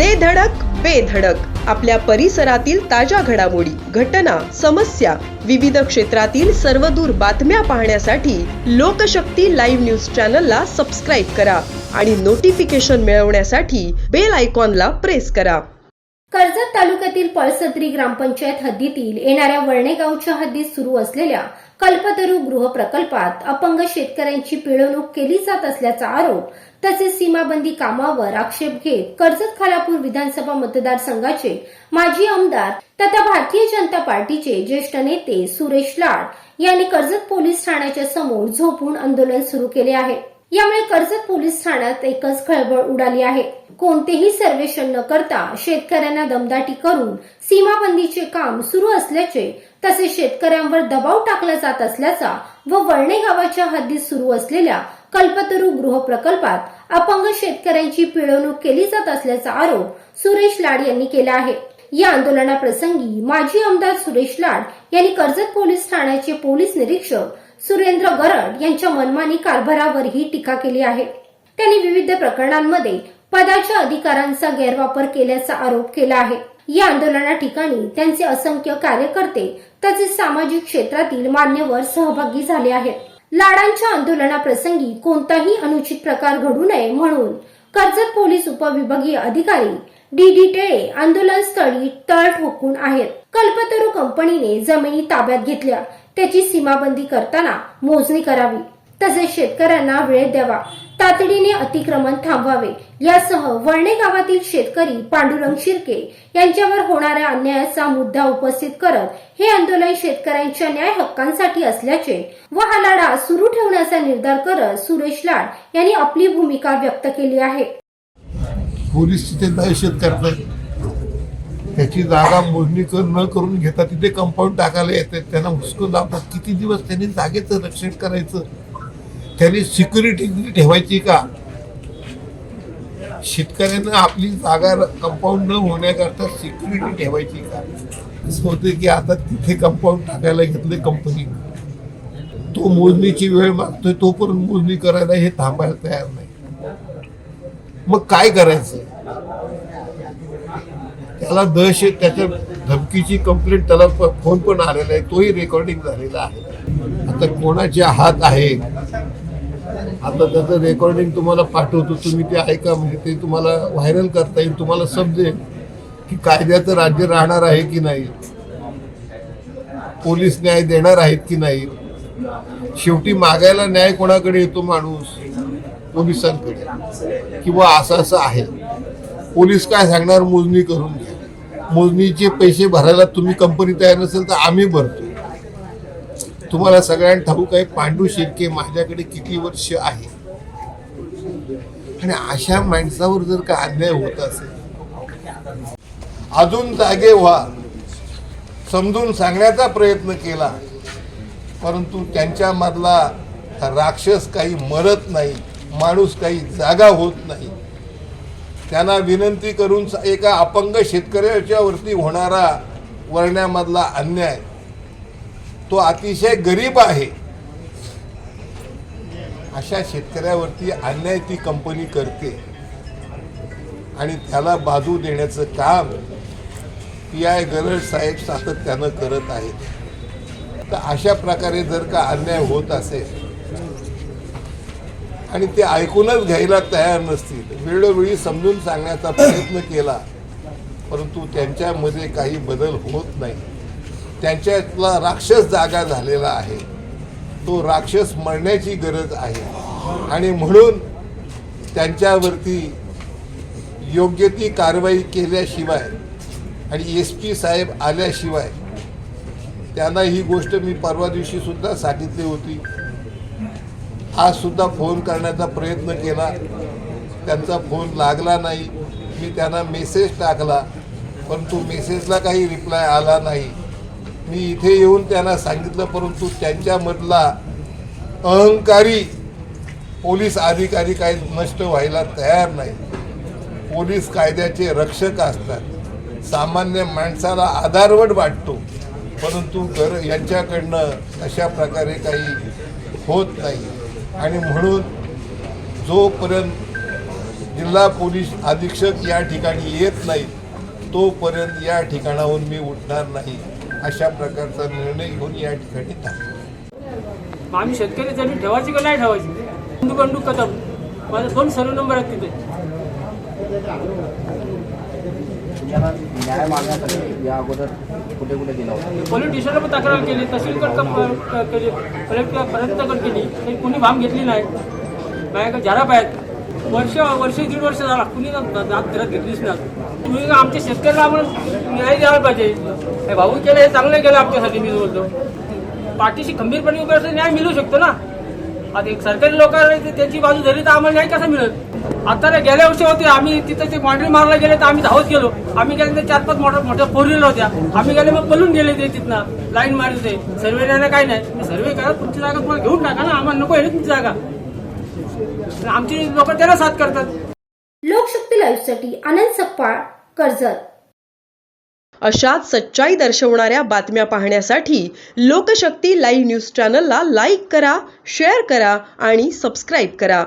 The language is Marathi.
दे धडक बेधडक आपल्या परिसरातील ताज्या घडामोडी घटना समस्या विविध क्षेत्रातील सर्वदूर बातम्या पाहण्यासाठी लोकशक्ती लाईव्ह न्यूज चॅनलला सबस्क्राईब करा आणि नोटिफिकेशन मिळवण्यासाठी बेल आयकॉनला प्रेस करा. कर्जत तालुक्यातील पळसद्री ग्रामपंचायत हद्दीतील येणाऱ्या वळणे गावच्या हद्दीत सुरू असलेल्या कल्पतरू गृह प्रकल्पात अपंग शेतकऱ्यांची पिळवणूक केली जात असल्याचा आरोप तसेच सीमाबंदी कामावर आक्षेप घेत कर्जत खालापूर विधानसभा मतदारसंघाचे माजी आमदार तथा भारतीय जनता पार्टीचे ज्येष्ठ नेते सुरेश लाड यांनी कर्जत पोलीस ठाण्याच्या समोर झोपून आंदोलन सुरू केले आहे. यामुळे कर्जत पोलीस ठाण्यात एकच खळबळ उडाली आहे. कोणतेही सर्वेक्षण न करता शेतकऱ्यांना दमदाटी करून सीमाबंदीचे काम सुरू असल्याचे तसेच शेतकऱ्यांवर दबाव टाकला जात असल्याचा व वळणे गावाच्या हद्दीत सुरू असलेल्या कल्पतरू गृह प्रकल्पात अपंग शेतकऱ्यांची पिळवणूक केली जात असल्याचा आरोप सुरेश लाड यांनी केला आहे. या आंदोलनाप्रसंगी माजी आमदार सुरेश लाड यांनी कर्जत पोलीस ठाण्याचे पोलीस निरीक्षक सुरेंद्र गरड यांच्या मनमानी कारभारावरही टीका केली आहे. त्यांनी विविध प्रकरणांमध्ये पदाच्या अधिकारांचा गैरवापर केल्याचा आरोप केला आहे. या आंदोलना ठिकाणी त्यांचे असंख्य कार्यकर्ते तसेच सामाजिक क्षेत्रातील मान्यवर सहभागी झाले आहेत. लाडांच्या आंदोलनाप्रसंगी कोणताही अनुचित प्रकार घडू नये म्हणून कर्जत पोलीस उपविभागीय अधिकारी डी डी टेळे आंदोलनस्थळी तळ ठोकून आहेत. कल्पतरू कंपनीने जमिनी ताब्यात घेतल्या. त्याची सीमाबंदी करताना मोजणी करावी. तसेच शेतकऱ्यांना वेळ द्यावा. तातडीने अतिक्रमण थांबवावे. यासह वळणे गावातील शेतकरी पांडुरंग शिर्के यांच्यावर होणाऱ्या अन्यायाचा मुद्दा उपस्थित करत हे आंदोलन शेतकऱ्यांच्या न्याय हक्कांसाठी असल्याचे व हा लढा सुरू ठेवण्याचा निर्धार करत सुरेश लाड यांनी आपली भूमिका व्यक्त केली आहे. पोलीस तिथे दहशत करतात त्याची जागा मोजणी कर न करून घेता तिथे कंपाऊंड टाकायला येतात त्यांना हुसकून लावतात. किती दिवस त्यांनी जागेचं रक्षण करायचं? त्यांनी सिक्युरिटी ठेवायची का? शेतकऱ्यांना आपली जागा कंपाऊंड न होण्याकरता सिक्युरिटी ठेवायची का? असं होतं की आता तिथे कंपाऊंड टाकायला घेतले कंपनी तो मोजणीची वेळ मागतोय तोपर्यंत मोजणी करायला हे थांबायला तयार नाही. मग काय करायचं? त्याला दहशत त्याच्या धमकीची कंप्लेंट त्याला प- फोन पण आलेला आहे तोही रेकॉर्डिंग झालेला आहे. आता कोणाचे हात आहे आता त्याचं रेकॉर्डिंग तुम्हाला पाठवतो तुम्ही ते ऐका म्हणजे ते तुम्हाला व्हायरल करता येईल तुम्हाला समजेल की कायद्याचं राज्य राहणार आहे की नाही. पोलीस न्याय देणार आहेत की नाही. शेवटी मागायला न्याय कोणाकडे येतो माणूस? पोलिसांकडे. किंवा असं असं आहे. पोलीस काय सांगणार मोजणी करून घ्या. मोजणीचे पैसे भरायला तुम्ही कंपनी तयार नसेल तर आम्ही भरतो. तुम्हाला सगळ्यांना ठाऊक आहे पांडू शेटके माझ्याकडे किती वर्ष आहे? आणि अशा माणसावर जर का अन्याय होत असेल अजून जागे व्हा. समजून सांगण्याचा प्रयत्न केला परंतु त्यांच्यामधला राक्षस काही मरत नाही माणूस काही जागा होत नाही. त्यांना विनंती करून एका अपंग शेतकऱ्याच्या वरती होणारा वर्ण्यामधला अन्याय. तो अतिशय गरीब आहे. अशा शेतकऱ्यावरती अन्याय ती कंपनी करते. आणि त्याला बाजू देण्याचं काम पी आय गरज साहेब सातत्यानं करत आहेत. तर अशा प्रकारे जर का अन्याय होत असेल आणि ते ऐकूनच घ्यायला तयार नसतील. वेळोवेळी समजून सांगण्याचा प्रयत्न केला परंतु त्यांच्यामध्ये काही बदल होत नाही. त्यांच्यातला राक्षस जागा झालेला आहे. तो राक्षस मरण्याची गरज आहे. आणि म्हणून त्यांच्यावरती योग्य ती कारवाई केल्याशिवाय आणि एस पी साहेब आल्याशिवाय त्यांना ही गोष्ट मी परवा दिवशी सुद्धा सांगितली होती. आज सुद्धा फोन करण्याचा प्रयत्न केला. त्यांचा फोन लागला नाही. मी त्यांना मेसेज टाकला परंतु मेसेजला काही रिप्लाय आला नाही. मी इथे येऊन त्यांना सांगितलं परंतु त्यांच्यामधला अहंकारी पोलीस अधिकारी काही नष्ट व्हायला तयार नाही. पोलीस कायद्याचे रक्षक असतात. सामान्य माणसाला आधारवड वाटतो परंतु घर यांच्याकडनं अशा प्रकारे काही होत नाही. आणि म्हणून जोपर्यंत जिल्हा पोलीस अधीक्षक या ठिकाणी येत नाहीत तोपर्यंत या ठिकाणाहून मी उठणार नाही अशा प्रकारचा निर्णय घेऊन या ठिकाणी थांबलो. आम्ही शेतकरी जमीन ठेवायची का नाही ठेवायची? बंडू बंडू कदम. माझा दोन सर्व नंबर आहेत तिथे. न्याय मागण्यासाठी या अगोदर कुठे कुठे गेला होता? पोलीस स्टेशनला पण तक्रार केली तहसीलकडे क- केली केली कलेक्टरपर्यंत पण केली. तरी कोणी भाम घेतली नाही. माझ्या झराप आहेत वर्ष वर्ष दीड वर्ष झाला. कुणी ना धरत घेतलीच नाही. तुम्ही आमच्या शेतकऱ्याला आम्हाला न्याय द्यायला पाहिजे? हे भाऊ केलं हे चांगलं केलं आमच्यासाठी मी बोलतो. पाठीशी खंबीरपणे उभे असं न्याय मिळू शकतो ना? आता एक सरकारी लोकांना त्याची बाजू धरली तर आम्हाला न्याय कसा मिळेल? आता गेल्या वर्षी होते. आम्ही तिथं ते मांडरी मारला गेले तर आम्ही धावत गेलो. आम्ही गेले ते चार पाच मोठ्या मोठ्या फोर व्हीलर होत्या. आम्ही गेले मग पळून गेले ते तिथनं. लाईन मारली. ते सर्वे काय नाही. सर्वे करा तुमची जागा तुम्हाला घेऊन टाका ना. आम्हाला नको आहे ना तुमची जागा. आमची लोक त्याला साथ करतात. लोकशक्ती लाईव्हसाठी आनंद सप्पाळ कर्जत. अशाच सच्चाई दर्शवणाऱ्या बातम्या पाहण्यासाठी लोकशक्ती लाईव्ह न्यूज चॅनलला लाईक करा शेअर करा आणि सबस्क्राईब करा.